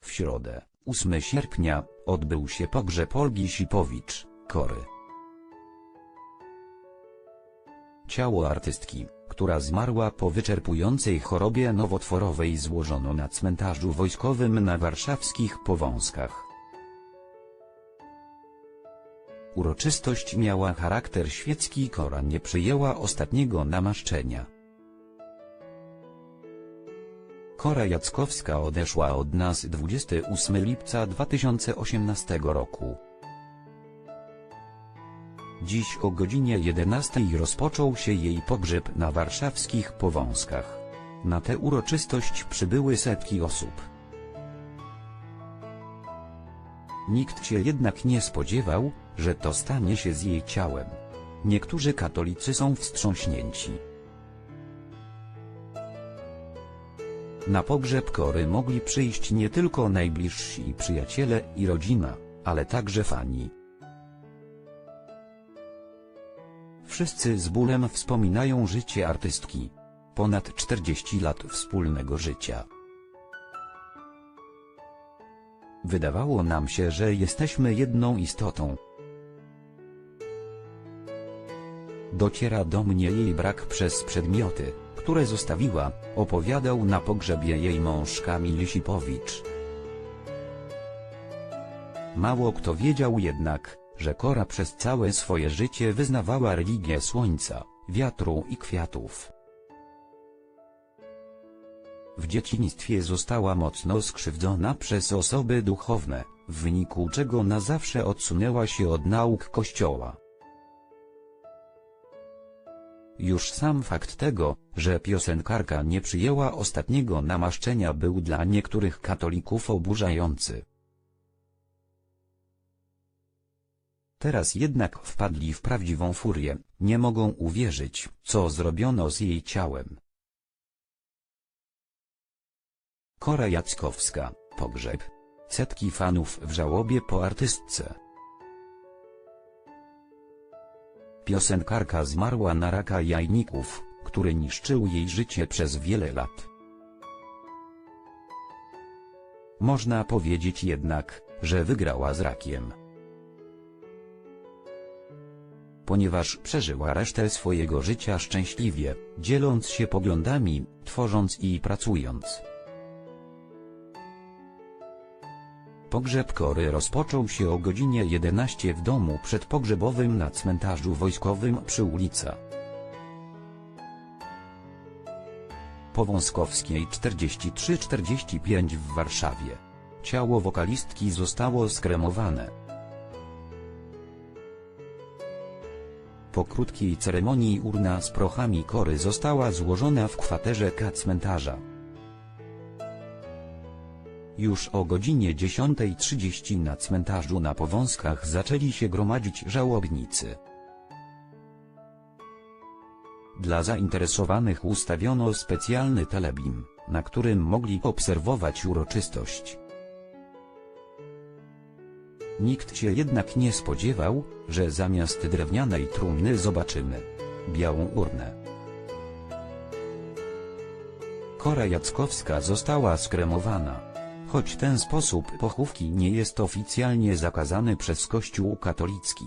W środę, 8 sierpnia, odbył się pogrzeb Olgi Sipowicz, Kory. Ciało artystki, która zmarła po wyczerpującej chorobie nowotworowej złożono na cmentarzu wojskowym na warszawskich Powązkach. Uroczystość miała charakter świecki Kora nie przyjęła ostatniego namaszczenia. Kora Jackowska odeszła od nas 28 lipca 2018 roku. Dziś o godzinie 11 rozpoczął się jej pogrzeb na warszawskich Powązkach. Na tę uroczystość przybyły setki osób. Nikt się jednak nie spodziewał, że to stanie się z jej ciałem. Niektórzy katolicy są wstrząśnięci. Na pogrzeb Kory mogli przyjść nie tylko najbliżsi przyjaciele i rodzina, ale także fani. Wszyscy z bólem wspominają życie artystki. Ponad 40 lat wspólnego życia. Wydawało nam się, że jesteśmy jedną istotą. Dociera do mnie jej brak przez przedmioty, które zostawiła, opowiadał na pogrzebie jej mąż Kamil Sipowicz. Mało kto wiedział jednak, że Kora przez całe swoje życie wyznawała religię słońca, wiatru i kwiatów. W dzieciństwie została mocno skrzywdzona przez osoby duchowne, w wyniku czego na zawsze odsunęła się od nauk Kościoła. Już sam fakt tego, że piosenkarka nie przyjęła ostatniego namaszczenia był dla niektórych katolików oburzający. Teraz jednak wpadli w prawdziwą furię, nie mogą uwierzyć, co zrobiono z jej ciałem. Kora Jackowska, pogrzeb. Setki fanów w żałobie po artystce. Piosenkarka zmarła na raka jajników, który niszczył jej życie przez wiele lat. Można powiedzieć jednak, że wygrała z rakiem. Ponieważ przeżyła resztę swojego życia szczęśliwie, dzieląc się poglądami, tworząc i pracując. Pogrzeb Kory rozpoczął się o godzinie 11 w domu przedpogrzebowym na cmentarzu wojskowym przy ulica Powązkowskiej 43-45 w Warszawie. Ciało wokalistki zostało skremowane. Po krótkiej ceremonii urna z prochami Kory została złożona w kwaterze K cmentarza. Już o godzinie 10.30 na cmentarzu na Powązkach zaczęli się gromadzić żałobnicy. Dla zainteresowanych ustawiono specjalny telebim, na którym mogli obserwować uroczystość. Nikt się jednak nie spodziewał, że zamiast drewnianej trumny zobaczymy białą urnę. Kora Jackowska została skremowana. Choć ten sposób pochówki nie jest oficjalnie zakazany przez Kościół katolicki.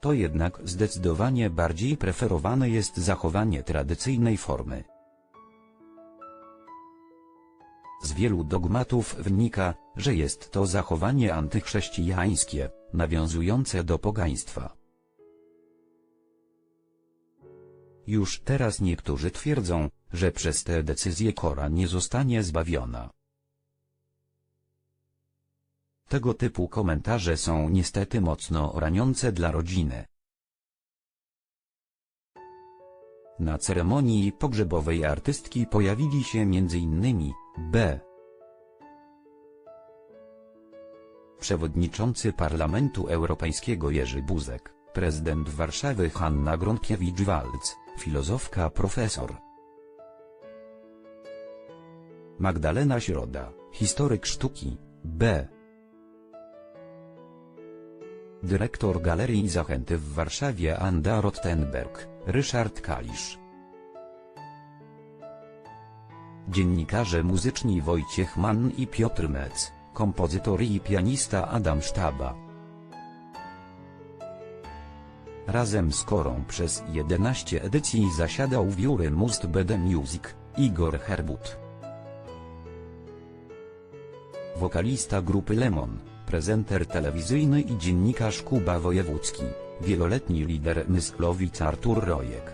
To jednak zdecydowanie bardziej preferowane jest zachowanie tradycyjnej formy. Z wielu dogmatów wynika, że jest to zachowanie antychrześcijańskie, nawiązujące do pogaństwa. Już teraz niektórzy twierdzą, że przez tę decyzję Kora nie zostanie zbawiona. Tego typu komentarze są niestety mocno raniące dla rodziny. Na ceremonii pogrzebowej artystki pojawili się m.in. B. Przewodniczący Parlamentu Europejskiego Jerzy Buzek, prezydent Warszawy Hanna Gronkiewicz-Walc, filozofka profesor Magdalena Środa, historyk sztuki, B. dyrektor Galerii Zachęty w Warszawie Anda Rottenberg, Ryszard Kalisz. Dziennikarze muzyczni Wojciech Mann i Piotr Mec, kompozytor i pianista Adam Sztaba. Razem z Korą przez 11 edycji zasiadał w jury Must Bede Music, Igor Herbut. Wokalista grupy Lemon, prezenter telewizyjny i dziennikarz Kuba Wojewódzki, wieloletni lider Myslowic Artur Rojek.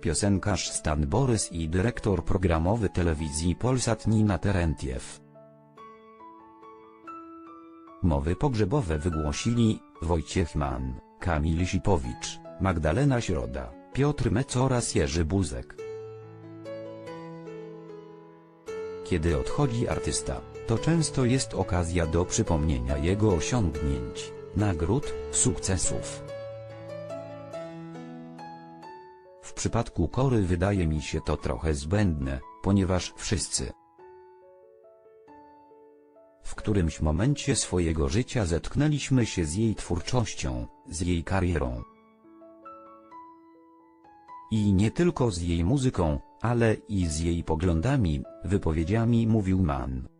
Piosenkarz Stan Borys i dyrektor programowy telewizji Polsat Nina Terentiew. Mowy pogrzebowe wygłosili Wojciech Mann, Kamil Sipowicz, Magdalena Środa, Piotr Mec oraz Jerzy Buzek. Kiedy odchodzi artysta, to często jest okazja do przypomnienia jego osiągnięć, nagród, sukcesów. W przypadku Kory wydaje mi się to trochę zbędne, ponieważ wszyscy w którymś momencie swojego życia zetknęliśmy się z jej twórczością, z jej karierą. I nie tylko z jej muzyką, ale i z jej poglądami, wypowiedziami mówił Mann.